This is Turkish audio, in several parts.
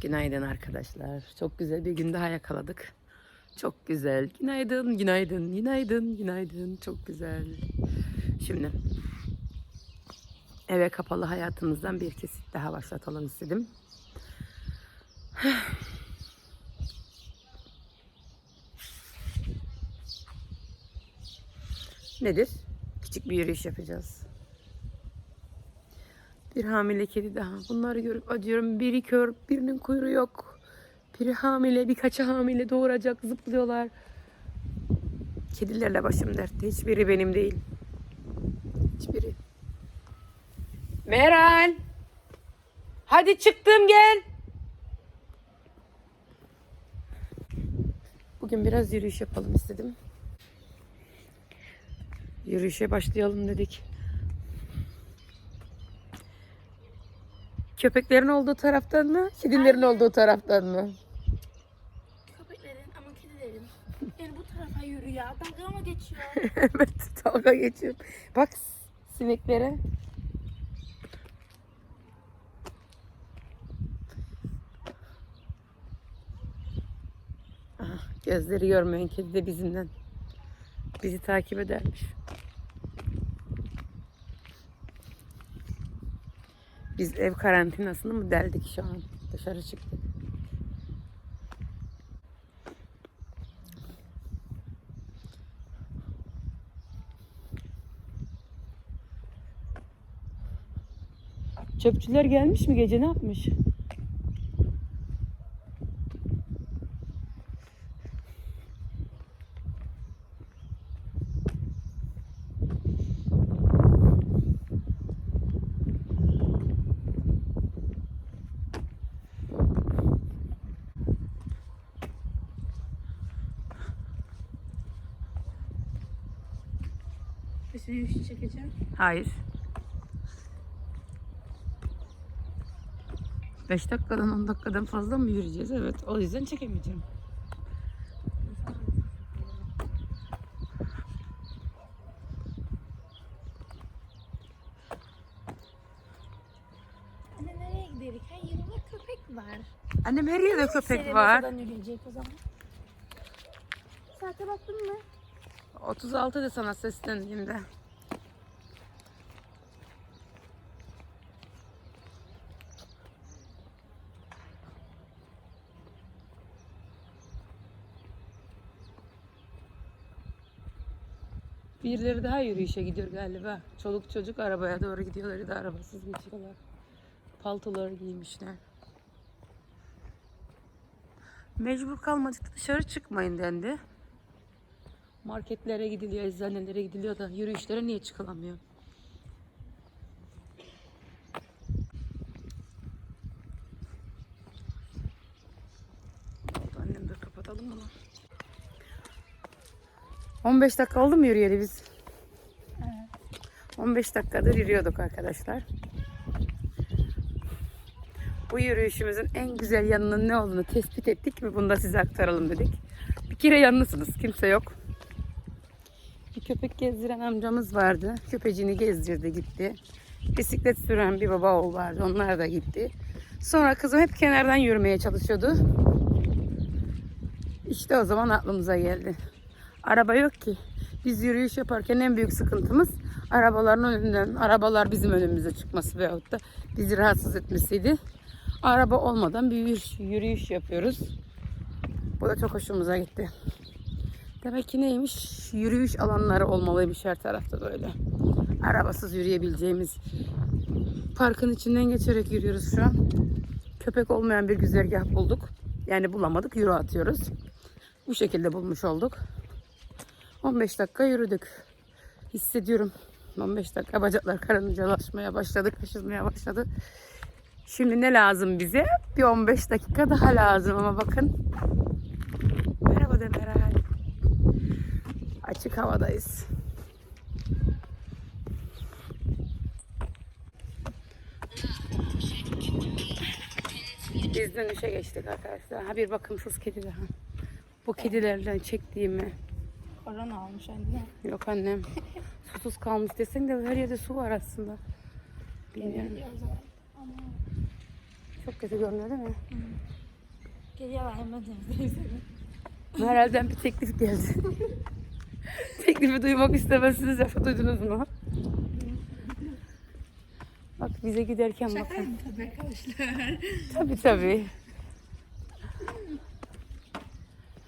Günaydın arkadaşlar. Çok güzel bir gün daha yakaladık. Çok güzel. Günaydın, günaydın, günaydın, günaydın. Çok güzel. Şimdi eve kapalı hayatımızdan bir kesit daha başlatalım istedim. Nedir? Küçük bir yürüyüş yapacağız. Bir hamile kedi daha. Bunları görüp acıyorum. Biri kör, birinin kuyruğu yok. Biri hamile, birkaçı hamile doğuracak, zıplıyorlar. Kedilerle başım dertte. Hiçbiri benim değil. Hiçbiri. Meral! Hadi çıktım gel. Bugün biraz yürüyüş yapalım istedim. Yürüyüşe başlayalım dedik. Köpeklerin olduğu taraftan mı? Kedilerin olduğu taraftan mı? Köpeklerin ama kedilerin. Yani bu tarafa yürü ya. Dalga mı geçiyor? evet dalga geçiyorum. Bak sineklere. Aha, gözleri görmeyen kedi de bizimden. Bizi takip edermiş. Biz ev karantinasını mı deldik şu an? Dışarı çıktık. Çöpçüler gelmiş mi gece ne yapmış? Bir yürüyüş çekeceğim. Hayır. 5 dakikadan 10 dakikadan fazla mı yürüyeceğiz? Evet. O yüzden çekemeyeceğim. Anne nereye gidelim? Ha yanımda köpek var. Annem her yerde köpek var. masadan yürüyecek o zaman. Saate baktın mı? 36 de sana seslendiğimde. Birileri daha yürüyüşe gidiyor galiba. Çoluk çocuk arabaya doğru gidiyorlar da arabasız geçiyorlar. Paltoları giymişler. Mecbur kalmadık dışarı çıkmayın dendi. Marketlere gidiliyor, eczanelere gidiliyor da yürüyüşlere niye çıkılamıyor? Annem dur kapatalım bunu. 15 dakika oldu mu yürüyeli biz? Evet. 15 dakikadır yürüyorduk arkadaşlar. Bu yürüyüşümüzün en güzel yanının ne olduğunu tespit ettik ve bunu da size aktaralım dedik. Bir kere yalnızsınız, kimse yok. Bir köpek gezdiren amcamız vardı. Köpecini gezdirdi gitti. Bisiklet süren bir baba oğul vardı. Onlar da gitti. Sonra kızım hep kenardan yürümeye çalışıyordu. İşte o zaman aklımıza geldi. Araba yok ki. Biz yürüyüş yaparken en büyük sıkıntımız arabaların önünden, arabalar bizim önümüze çıkması veyahut da bizi rahatsız etmesiydi. Araba olmadan bir yürüyüş, yürüyüş yapıyoruz. Bu da çok hoşumuza gitti. Demek ki neymiş? Yürüyüş alanları olmalıymış her tarafta böyle. Arabasız yürüyebileceğimiz. Parkın içinden geçerek yürüyoruz şu an. Köpek olmayan bir güzergah bulduk. Yani bulamadık, yürü atıyoruz. Bu şekilde bulmuş olduk. 15 dakika yürüdük. Hissediyorum. 15 dakika bacaklar karıncalaşmaya başladı, kaşınmaya başladı. Şimdi ne lazım bize? Bir 15 dakika daha lazım ama bakın. Merhaba de Meral. Açık havadayız. Biz dönüşe geçtik arkadaşlar. Ha bir bakımsız kedi daha. Bu kedilerden çektiğimi Korona almış anne. Yok annem. Susuz kalmış desen de her yerde su var aslında. Bilmiyorum. Ama çok kötü görünüyor değil mi? Geliyorlar hemen temizleyeyim seni. Herhalde bir teklif geldi. Teklifi duymak istemezsiniz ya. Duydunuz mu? Bak bize giderken Şaka bakın. tabii arkadaşlar? Tabii tabii.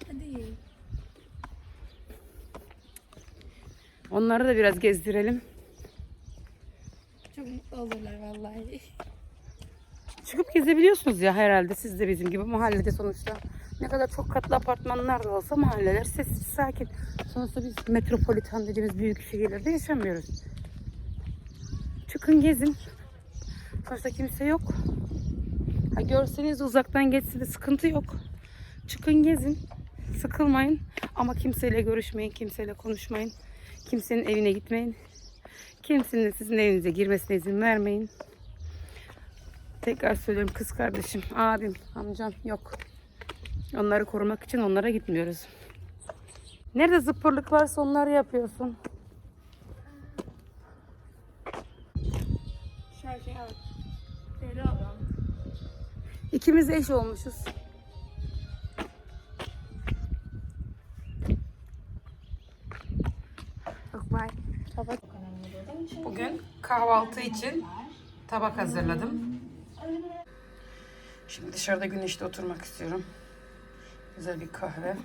Hadi. Onları da biraz gezdirelim. Çok mutlu olurlar vallahi. Çıkıp gezebiliyorsunuz ya herhalde siz de bizim gibi mahallede sonuçta. Ne kadar çok katlı apartmanlar da olsa mahalleler sessiz sakin. Sonuçta biz metropolitan dediğimiz büyük şehirlerde yaşamıyoruz. Çıkın gezin. Sonuçta kimse yok. Ha görseniz uzaktan geçseniz sıkıntı yok. Çıkın gezin. Sıkılmayın. Ama kimseyle görüşmeyin, kimseyle konuşmayın. Kimsenin evine gitmeyin. Kimsenin sizin evinize girmesine izin vermeyin. Tekrar söylüyorum kız kardeşim, abim, amcam yok. Onları korumak için onlara gitmiyoruz. Nerede zıpırlık varsa onları yapıyorsun. İkimiz eş olmuşuz. Kahvaltı için tabak hazırladım. Şimdi dışarıda güneşte oturmak istiyorum. Güzel bir kahve.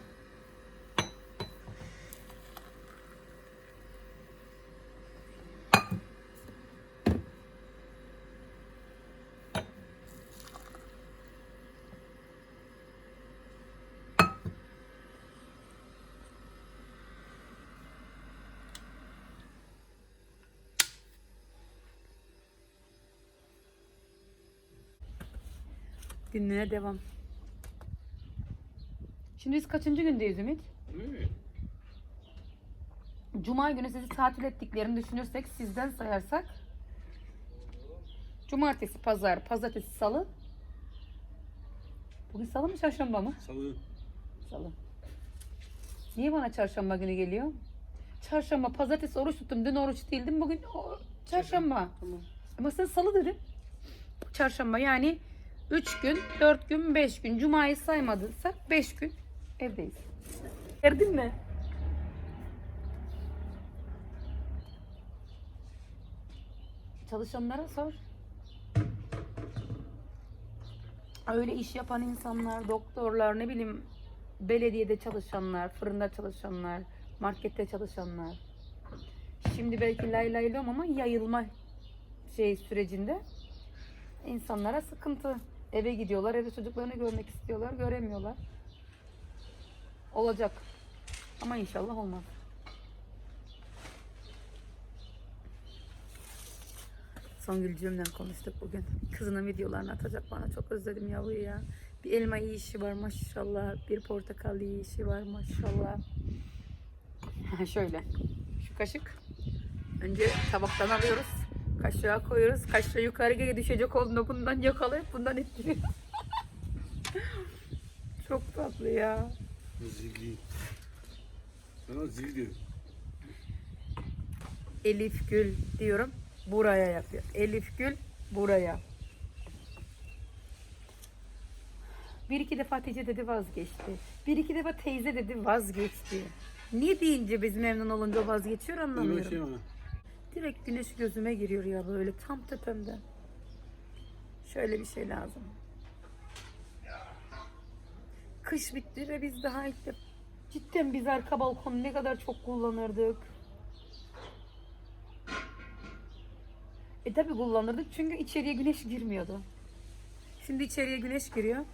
Günlüğe devam. Şimdi biz kaçıncı gündeyiz Ümit? Cuma günü sizi tatil ettiklerini düşünürsek sizden sayarsak Cumartesi, pazar, pazartesi, salı Bugün salı mı çarşamba mı? Salı. Salı. Niye bana çarşamba günü geliyor? Çarşamba, pazartesi oruç tuttum. Dün oruç değildim. Bugün o- çarşamba. Tamam. Ama sen salı dedin. Çarşamba yani 3 gün, 4 gün, 5 gün. Cuma'yı saymadıysak 5 gün evdeyiz. Verdin mi? Çalışanlara sor. Öyle iş yapan insanlar, doktorlar, ne bileyim belediyede çalışanlar, fırında çalışanlar, markette çalışanlar. Şimdi belki lay lay ama yayılma şey sürecinde insanlara sıkıntı. Eve gidiyorlar, eve çocuklarını görmek istiyorlar, göremiyorlar. Olacak. Ama inşallah olmaz. Songülcüğümle konuştuk bugün. Kızının videolarını atacak bana. Çok özledim yavruyu ya. Bir elma yiyişi var maşallah. Bir portakal yiyişi var maşallah. Şöyle. Şu kaşık. Önce tabaktan alıyoruz. Kaşığa koyuyoruz. Kaşığı yukarıya düşecek olduğunda bundan yakalayıp bundan ettiriyoruz. Çok tatlı ya. Zilgi. Sana zil diyor. Elif Gül diyorum. Buraya yapıyor. Elif Gül buraya. Bir iki defa Hatice dedi vazgeçti. Bir iki defa teyze dedi vazgeçti. Niye deyince biz memnun olunca vazgeçiyor Öyle anlamıyorum. şey ama. Direkt güneş gözüme giriyor ya böyle tam tepemden. Şöyle bir şey lazım. Kış bitti ve biz daha ilk de cidden biz arka balkonu ne kadar çok kullanırdık. E tabi kullanırdık çünkü içeriye güneş girmiyordu. Şimdi içeriye güneş giriyor.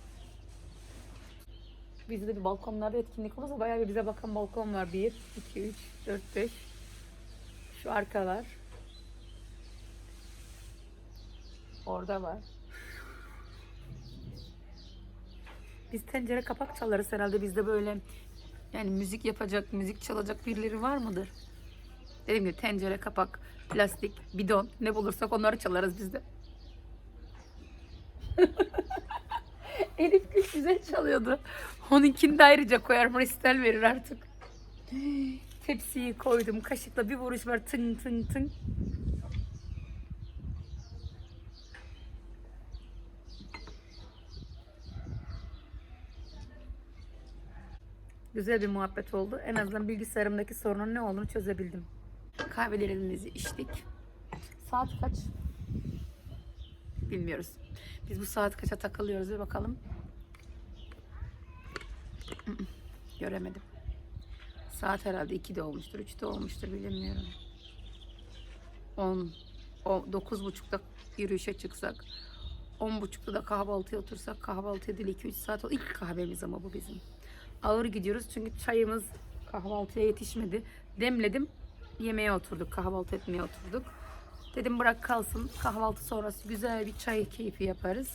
Bizde de bir balkonlarda etkinlik olursa bayağı bir bize bakan balkon var. 1, 2, 3, 4, 5. Şu arkalar. Orada var. Biz tencere kapak çalarız herhalde bizde böyle yani müzik yapacak, müzik çalacak birileri var mıdır? Dediğim gibi tencere, kapak, plastik, bidon ne bulursak onları çalarız bizde. Elif Gül güzel çalıyordu. Onunkini de ayrıca koyar, Maristel verir artık. Tepsiyi koydum. Kaşıkla bir vuruş var. Tın tın tın. Güzel bir muhabbet oldu. En azından bilgisayarımdaki sorunun ne olduğunu çözebildim. Kahvelerimizi içtik. Saat kaç? Bilmiyoruz. Biz bu saat kaça takılıyoruz bir bakalım. Göremedim. Saat herhalde 2'de olmuştur, 3'de olmuştur bilemiyorum. 10, o 9.30'da yürüyüşe çıksak, 10.30'da da kahvaltıya otursak, kahvaltıya değil 2-3 saat o ilk kahvemiz ama bu bizim. Ağır gidiyoruz çünkü çayımız kahvaltıya yetişmedi. Demledim, yemeğe oturduk, kahvaltı etmeye oturduk. Dedim bırak kalsın, kahvaltı sonrası güzel bir çay keyfi yaparız.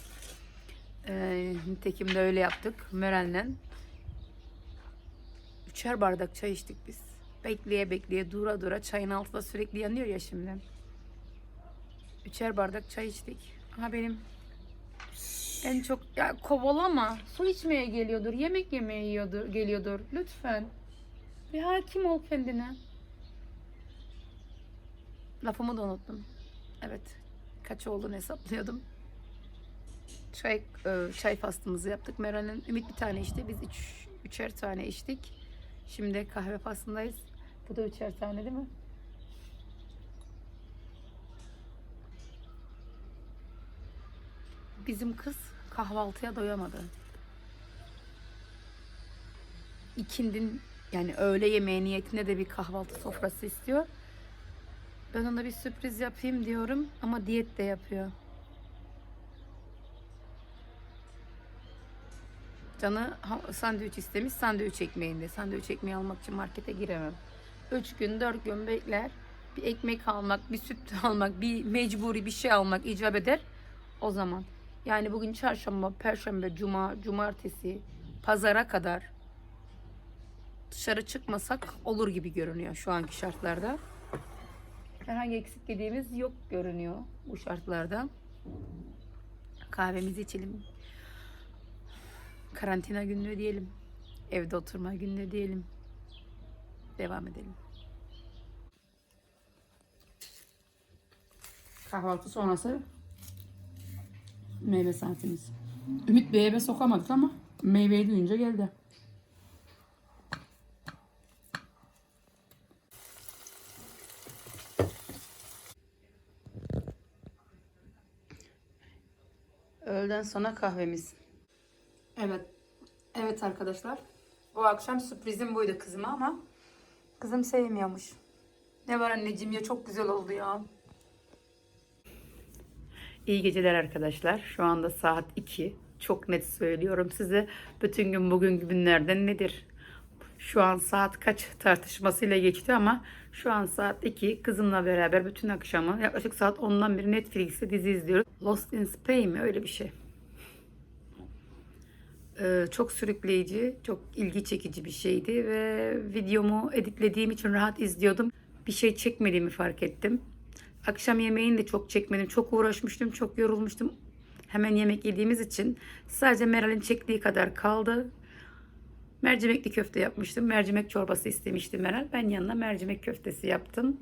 Ee, nitekim de öyle yaptık Mören'le. Üçer bardak çay içtik biz. Bekleye bekleye dura dura çayın altında sürekli yanıyor ya şimdi. Üçer bardak çay içtik. Aha benim en çok ya kovalama. Su içmeye geliyordur, yemek yemeye yiyordur, geliyordur. Lütfen. Bir hakim ol kendine. Lafımı da unuttum. Evet. Kaç olduğunu hesaplıyordum. Çay, e, çay fastımızı yaptık. Meral'in Ümit bir tane içti. Biz üç, üçer tane içtik. Şimdi kahve fastındayız. Bu da üçer tane değil mi? Bizim kız kahvaltıya doyamadı. İkindin yani öğle yemeği niyetinde de bir kahvaltı sofrası istiyor. Ben ona bir sürpriz yapayım diyorum ama diyet de yapıyor. Canı sandviç istemiş, sandviç ekmeğinde. Sandviç ekmeği almak için markete giremem. Üç gün, dört gün bekler. Bir ekmek almak, bir süt almak, bir mecburi bir şey almak icap eder. O zaman. Yani bugün çarşamba, perşembe, cuma, cumartesi, pazara kadar dışarı çıkmasak olur gibi görünüyor şu anki şartlarda. Herhangi eksik yediğimiz yok görünüyor bu şartlarda. Kahvemizi içelim. Karantina günlüğü diyelim. Evde oturma günlüğü diyelim. Devam edelim. Kahvaltı sonrası meyve saatimiz. Ümit bir eve sokamadık ama meyveyi duyunca geldi. Öğleden sonra kahvemiz. Evet. Evet arkadaşlar. Bu akşam sürprizim buydu kızıma ama kızım sevmiyormuş. Ne var anneciğim ya çok güzel oldu ya. İyi geceler arkadaşlar. Şu anda saat 2. Çok net söylüyorum size. Bütün gün bugün günlerden nedir? Şu an saat kaç tartışmasıyla geçti ama şu an saat 2. Kızımla beraber bütün akşamı yaklaşık saat 10'dan beri Netflix'te dizi izliyoruz. Lost in Spain mi? Öyle bir şey. Ee, çok sürükleyici, çok ilgi çekici bir şeydi ve videomu editlediğim için rahat izliyordum. Bir şey çekmediğimi fark ettim. Akşam yemeğini de çok çekmedim. Çok uğraşmıştım, çok yorulmuştum. Hemen yemek yediğimiz için sadece Meral'in çektiği kadar kaldı. Mercimekli köfte yapmıştım. Mercimek çorbası istemişti Meral. Ben yanına mercimek köftesi yaptım.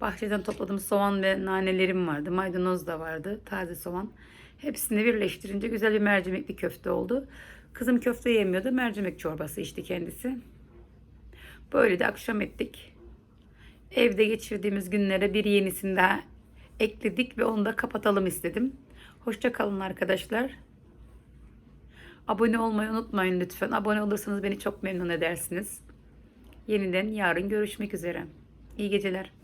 Bahçeden topladığım soğan ve nanelerim vardı. Maydanoz da vardı. Taze soğan. Hepsini birleştirince güzel bir mercimekli köfte oldu. Kızım köfte yemiyordu. Mercimek çorbası içti kendisi. Böyle de akşam ettik. Evde geçirdiğimiz günlere bir yenisini daha ekledik ve onu da kapatalım istedim. Hoşça kalın arkadaşlar. Abone olmayı unutmayın lütfen. Abone olursanız beni çok memnun edersiniz. Yeniden yarın görüşmek üzere. İyi geceler.